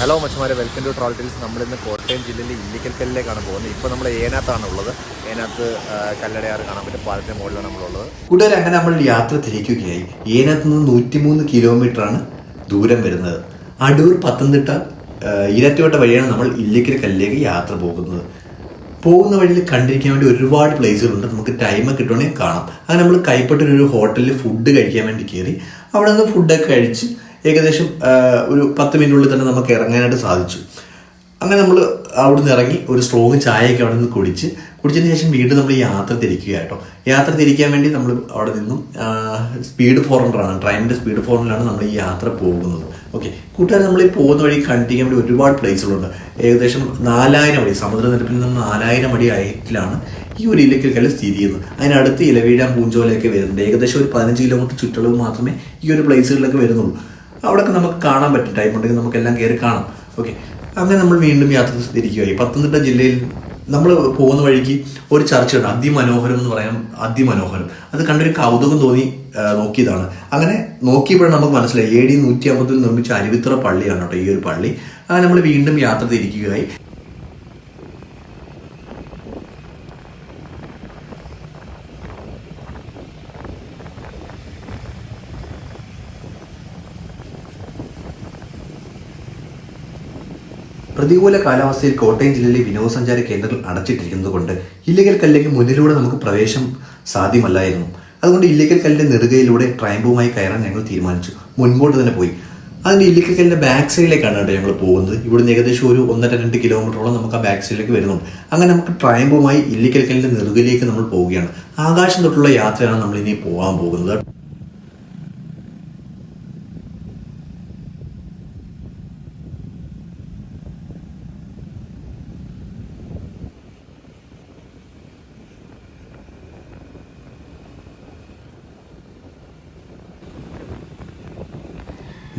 Hello മച്ചമാരെ welcome to troll deals നമ്മളിന്ന് കോട്ടയം ജില്ലയിലെ ഇല്ലിക്കൽക്കല്ലിലേക്കാണ് പോകുന്നത്. ഇപ്പോൾ നമ്മൾ ഏനാത്താണ് ഉള്ളത് ഏനാത്ത് കല്ലടയാറ് കാണാൻ പറ്റും പാലത്തിന് മുകളിലാണ് നമ്മളുള്ളത്. കൂടുതൽ അങ്ങനെ നമ്മൾ യാത്ര തിരിക്കുകയായി. ഏനാത്ത് നിന്ന് നൂറ്റിമൂന്ന് കിലോമീറ്റർ ആണ് ദൂരം വരുന്നത്. അടൂർ പത്തനംതിട്ട ഇരറ്റുവട്ട വഴിയാണ് നമ്മൾ ഇല്ലിക്കൽ കല്ലിലേക്ക് യാത്ര പോകുന്നത്. പോകുന്ന വഴിയിൽ കണ്ടിരിക്കാൻ വേണ്ടി ഒരുപാട് പ്ലേസുകളുണ്ട് നമുക്ക് ടൈം കിട്ടുവാണെങ്കിൽ കാണാം. അങ്ങനെ നമ്മൾ കൈപ്പറ്റൊരു ഒരു ഹോട്ടലിൽ ഫുഡ് കഴിക്കാൻ വേണ്ടി കയറി. അവിടെ നിന്ന് ഫുഡൊക്കെ കഴിച്ച് ഏകദേശം ഒരു പത്ത് മിനിറ്റിനുള്ളിൽ തന്നെ നമുക്ക് ഇറങ്ങാനായിട്ട് സാധിച്ചു. അങ്ങനെ നമ്മൾ അവിടെ നിന്ന് ഇറങ്ങി ഒരു സ്ട്രോങ് ചായയൊക്കെ അവിടെ നിന്ന് കുടിച്ച് കുടിച്ചതിന് ശേഷം വീണ്ടും നമ്മൾ യാത്ര തിരിക്കുക കേട്ടോ യാത്ര തിരിക്കാൻ വേണ്ടി നമ്മൾ അവിടെ നിന്നും സ്പീഡ് ഫോറിനറാണ് ട്രെയിനിന്റെ സ്പീഡ് ഫോറിനിലാണ് നമ്മൾ ഈ യാത്ര പോകുന്നത്. ഓക്കെ കൂട്ടുകാർ നമ്മൾ ഈ പോകുന്ന വഴി കണ്ടിരിക്കാൻ വേണ്ടി ഒരുപാട് പ്ലേസുകളുണ്ട് ഏകദേശം നാലായിരം അടി സമുദ്രനിരപ്പിൽ നിന്ന് നാലായിരം അടി ഹൈറ്റിലാണ് ഈ ഒരു ഇലക്കൽ സ്ഥിതി ചെയ്യുന്നത്. അതിനടുത്ത് ഇലവീഴാൻ പൂഞ്ചോലയൊക്കെ വരുന്നുണ്ട്. ഏകദേശം ഒരു പതിനഞ്ച് കിലോമീറ്റർ ചുറ്റളവ് മാത്രമേ ഈ ഒരു പ്ലേസുകളിലൊക്കെ വരുന്നുള്ളൂ. അവിടെയൊക്കെ നമുക്ക് കാണാൻ പറ്റും. ടൈം ഉണ്ടെങ്കിൽ നമുക്കെല്ലാം കയറി കാണാം. ഓക്കെ അങ്ങനെ നമ്മൾ വീണ്ടും യാത്ര തിരിക്കുകയായി. പത്തനംതിട്ട ജില്ലയിൽ നമ്മൾ പോകുന്ന വഴിക്ക് ഒരു ചർച്ചയുണ്ട് അതിമനോഹരം എന്ന് പറയാം. അതിമനോഹരം. അത് കണ്ടൊരു കൗതുകം തോന്നി നോക്കിയതാണ്. അങ്ങനെ നോക്കിയപ്പോഴാണ് നമുക്ക് മനസ്സിലായി. എ ഡി നൂറ്റി അമ്പതിൽ നിർമ്മിച്ച അരുവിത്തുറ പള്ളിയാണ് കേട്ടോ ഈ ഒരു പള്ളി. അങ്ങനെ നമ്മൾ വീണ്ടും യാത്ര തിരിക്കുകയായി. പ്രതികൂല കാലാവസ്ഥയിൽ കോട്ടയം ജില്ലയിലെ വിനോദസഞ്ചാര കേന്ദ്രങ്ങൾ അടച്ചിട്ടിരിക്കുന്നത് കൊണ്ട് ഇല്ലിക്കൽ കല്ലിലേക്ക് മുന്നിലൂടെ നമുക്ക് പ്രവേശം സാധ്യമല്ലായിരുന്നു. അതുകൊണ്ട് ഇല്ലിക്കൽ കല്ലിന്റെ നെറുകയിലൂടെ ട്രൈംബുമായി കയറാൻ ഞങ്ങൾ തീരുമാനിച്ചു. മുൻപോട്ട് തന്നെ പോയി. അതിന്റെ ഇല്ലിക്കൽ കല്ലിന്റെ ബാക്ക് സൈഡിലേക്കാണ് കേട്ടോ ഞങ്ങൾ പോകുന്നത്. ഇവിടുന്ന് ഏകദേശം ഒരു ഒന്നര രണ്ട് കിലോമീറ്ററോളം നമുക്ക് ആ ബാക്ക് സൈഡിലേക്ക് വരുന്നുണ്ട്. അങ്ങനെ നമുക്ക് ട്രൈംബുമായി ഇല്ലിക്കൽ കല്ലിന്റെ നെറുകയിലേക്ക് നമ്മൾ പോവുകയാണ്. ആകാശം തൊട്ടുള്ള യാത്രയാണ് നമ്മൾ ഇനി പോകാൻ പോകുന്നത്.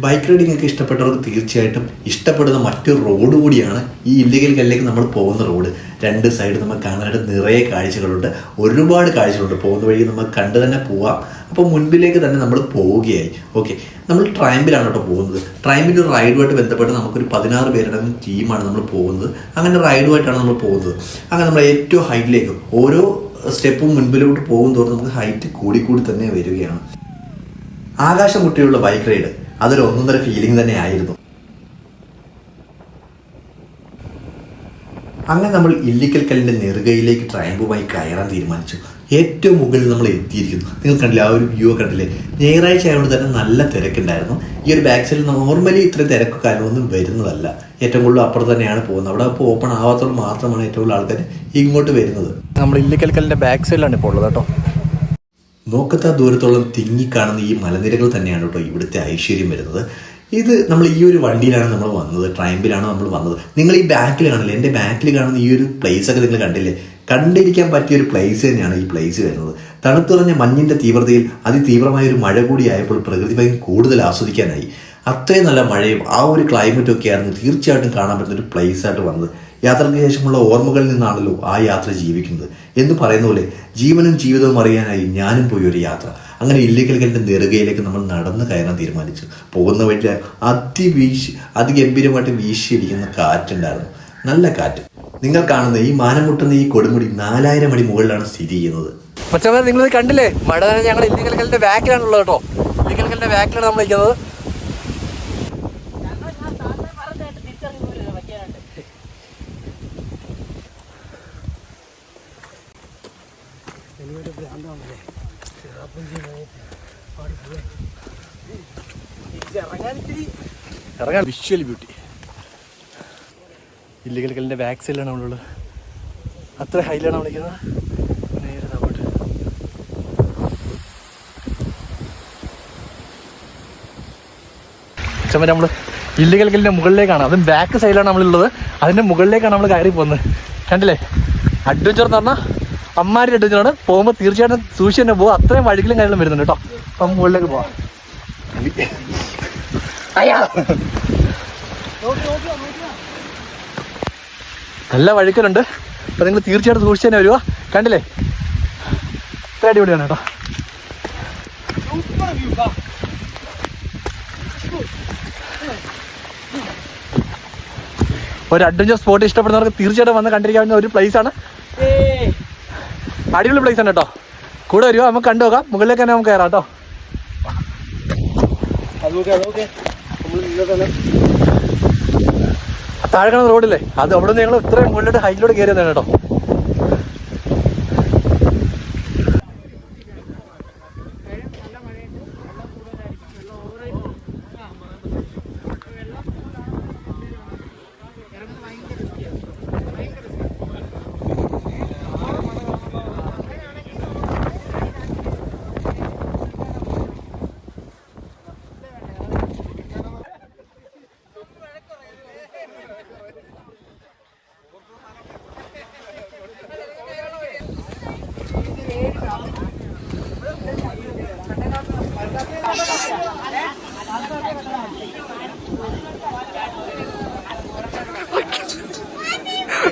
ബൈക്ക് റൈഡിംഗ് ഒക്കെ ഇഷ്ടപ്പെട്ടവർക്ക് തീർച്ചയായിട്ടും ഇഷ്ടപ്പെടുന്ന മറ്റൊരു റോഡ് കൂടിയാണ് ഈ ഇല്ലീഗൽ കല്ലിലേക്ക് നമ്മൾ പോകുന്ന റോഡ് രണ്ട് സൈഡ് നമുക്ക് കാണാനായിട്ട് നിറയെ കാഴ്ചകളുണ്ട്. ഒരുപാട് കാഴ്ചകളുണ്ട്. പോകുന്ന വഴി നമുക്ക് കണ്ടു തന്നെ പോവാം. അപ്പോൾ മുൻപിലേക്ക് തന്നെ നമ്മൾ പോവുകയായി. ഓക്കെ നമ്മൾ ട്രൈമ്പിലാണ് കേട്ടോ പോകുന്നത്. ട്രൈമ്പിന്റെ റൈഡുമായിട്ട് ബന്ധപ്പെട്ട് നമുക്കൊരു പതിനാറ് പേരുടെ ടീമാണ് നമ്മൾ പോകുന്നത്. അങ്ങനെ റൈഡുമായിട്ടാണ് നമ്മൾ പോകുന്നത്. അങ്ങനെ നമ്മൾ ഏറ്റവും ഹൈറ്റിലേക്ക് ഓരോ സ്റ്റെപ്പും മുൻപിലോട്ട് പോകും നമുക്ക് ഹൈറ്റ് കൂടി കൂടി തന്നെ വരികയാണ്. ആകാശം മുട്ടിയുള്ള ബൈക്ക് റൈഡ് അതൊരു ഒന്നൊന്നര ഫീലിംഗ് തന്നെ ആയിരുന്നു. അങ്ങനെ നമ്മൾ ഇല്ലിക്കൽ കല്ലിന്റെ നെറുകയിലേക്ക് ട്രയമ്പുമായി കയറാൻ തീരുമാനിച്ചു. ഏറ്റവും മുകളിൽ നമ്മൾ എത്തിയിരിക്കുന്നു. നിങ്ങൾ കണ്ടില്ല ആ ഒരു വ്യൂ കണ്ടില്ലേ? ഞായറാഴ്ച ആയതുകൊണ്ട് തന്നെ നല്ല തിരക്കുണ്ടായിരുന്നു. ഈ ഒരു ബാക്ക് സൈഡിൽ നോർമലി ഇത്ര തിരക്ക് കാലമൊന്നും വരുന്നതല്ല. ഏറ്റവും കൂടുതൽ അപ്പുറം തന്നെയാണ് പോകുന്നത്. അവിടെ അപ്പോൾ ഓപ്പൺ ആവാത്തതുകൊണ്ട് മാത്രമാണ് ഏറ്റവും കൂടുതൽ ആൾക്കാർ ഇങ്ങോട്ട് വരുന്നത്. നമ്മൾ ഇല്ലിക്കൽ കല്ലിന്റെ ബാക്ക് സൈഡിലാണ് ഇപ്പോൾ ഉള്ളത് കേട്ടോ. നോക്കത്ത ദൂരത്തോളം തിങ്ങിക്കാണുന്ന ഈ മലനിരകൾ തന്നെയാണ് കേട്ടോ ഇവിടുത്തെ ഐശ്വര്യം വരുന്നത്. ഇത് നമ്മൾ ഈ ഒരു വണ്ടിയിലാണ് നമ്മൾ വന്നത് ട്രൈമ്പിലാണ് നമ്മൾ വന്നത്. നിങ്ങൾ ഈ ബാക്കിൽ കാണില്ലേ എന്റെ ബാക്കിൽ കാണുന്ന ഈ ഒരു പ്ലേസ് ഒക്കെ നിങ്ങൾ കണ്ടില്ലേ? കണ്ടിരിക്കാൻ പറ്റിയ ഒരു പ്ലേസ് തന്നെയാണ് ഈ പ്ലേസ് വരുന്നത്. തണുത്തുറഞ്ഞ മഞ്ഞിന്റെ തീവ്രതയിൽ അതിതീവ്രമായ ഒരു മഴ കൂടിയായപ്പോൾ പ്രകൃതി ഭംഗി കൂടുതൽ ആസ്വദിക്കാനായി. അത്രയും നല്ല മഴയും ആ ഒരു ക്ലൈമറ്റും ഒക്കെ ആയിരുന്നു തീർച്ചയായിട്ടും കാണാൻ പറ്റുന്ന ഒരു പ്ലേസ് ആയിട്ട് വന്നത്. യാത്രയ്ക്ക് ശേഷമുള്ള ഓർമ്മകളിൽ നിന്നാണല്ലോ ആ യാത്ര ജീവിക്കുന്നത്. എന്ന് പറയുന്ന പോലെ ജീവനും ജീവിതവും അറിയാനായി ഞാനും പോയി ഒരു യാത്ര. അങ്ങനെ ഇല്ലിക്കൽക്കലിന്റെ നെറുകയിലേക്ക് നമ്മൾ നടന്നു കയറാൻ തീരുമാനിച്ചു. പോകുന്ന വഴി അതിവീശി അതിഗംഭീരമായിട്ട് വീശിയിരിക്കുന്ന കാറ്റുണ്ടായിരുന്നു. നല്ല കാറ്റ്. നിങ്ങൾ കാണുന്ന ഈ മാനം മുട്ടുന്ന ഈ കൊടുമുടി നാലായിരം അടി മുകളിലാണ് സ്ഥിതി ചെയ്യുന്നത്. പക്ഷേ നിങ്ങൾ കണ്ടില്ലേ? മഴ ഞങ്ങൾ ഇല്ലിക്കൽക്കല്ലിന്റെ ബാക്കിലാണുള്ളത് കേട്ടോ. ഇല്ലിക്കൽക്കല്ലിന്റെ ബാക്കിലാണ് നമ്മൾ നിൽക്കുന്നത് ഇറങ്ങാൻ വിഷ്വൽ ബ്യൂട്ടി ഇല്ലിക്കൽക്കല്ലിന്റെ ബാക്ക് സൈഡിലാണ് നമ്മളുള്ളത് അത്ര ഹൈലാണ് വിളിക്കുന്നത് നേരെ അങ്ങോട്ട് ചമ്മ നമ്മൾ ഇല്ലിക്കൽക്കലിന്റെ മുകളിലേക്കാണ്. അതും ബാക്ക് സൈഡിലാണ് നമ്മളുള്ളത്. അതിന്റെ മുകളിലേക്കാണ് നമ്മൾ കയറി പോകുന്നത് കണ്ടില്ലേ? അഡ്വഞ്ചർ എന്ന് പറഞ്ഞാൽ അമ്മാരി വെച്ചാണ് പോകുമ്പോൾ തീർച്ചയായിട്ടും സൂക്ഷിച്ച് തന്നെ പോകും അത്രയും വഴികളും കാര്യങ്ങളും വരുന്നുണ്ട് കേട്ടോ. അപ്പം മുകളിലേക്ക് പോവാം. നല്ല വഴിക്കലുണ്ട്. അപ്പം നിങ്ങൾ തീർച്ചയായിട്ടും സൂക്ഷിച്ച് തന്നെ വരുക കണ്ടില്ലേ? ഇത്ര അടിപൊളിയാണ് കേട്ടോ. ഒരു അഡ്വഞ്ചർ സ്പോട്ട് ഇഷ്ടപ്പെടുന്നവർക്ക് തീർച്ചയായിട്ടും വന്ന് കണ്ടിരിക്കാവുന്ന ഒരു പ്ലേസ് ആണ്. അടിപൊളി പ്ലേസ് ആണ് കേട്ടോ. കൂടെ വരുമോ നമുക്ക് കണ്ടു നോക്കാം. മുകളിലേക്ക് തന്നെ നമുക്ക് കയറാം കേട്ടോ. താഴെ കാണുന്ന റോഡില്ലേ അത് അവിടെ നിന്ന് ഞങ്ങൾ ഇത്രയും മുകളിലോട്ട് ഹൈറ്റിലോട്ട് കയറി തന്നെ കേട്ടോ.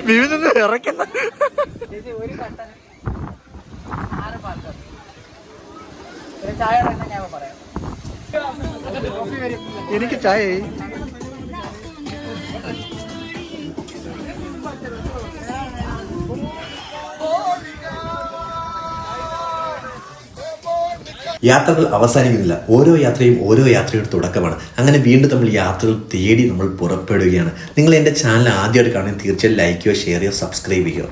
വിവിധ ഇറക്കുന്ന. എനിക്ക് ചായ. യാത്രകൾ അവസാനിക്കുന്നില്ല. ഓരോ യാത്രയും ഓരോ യാത്രയുടെ തുടക്കമാണ്. അങ്ങനെ വീണ്ടും നമ്മൾ യാത്രകൾ തേടി നമ്മൾ പുറപ്പെടുകയാണ്. നിങ്ങൾ എന്റെ ചാനൽ ആദ്യമായിട്ട് കാണുകയും തീർച്ചയായും ലൈക്ക് ചെയ്യുക ഷെയർ ചെയ്യുക സബ്സ്ക്രൈബ് ചെയ്യുക.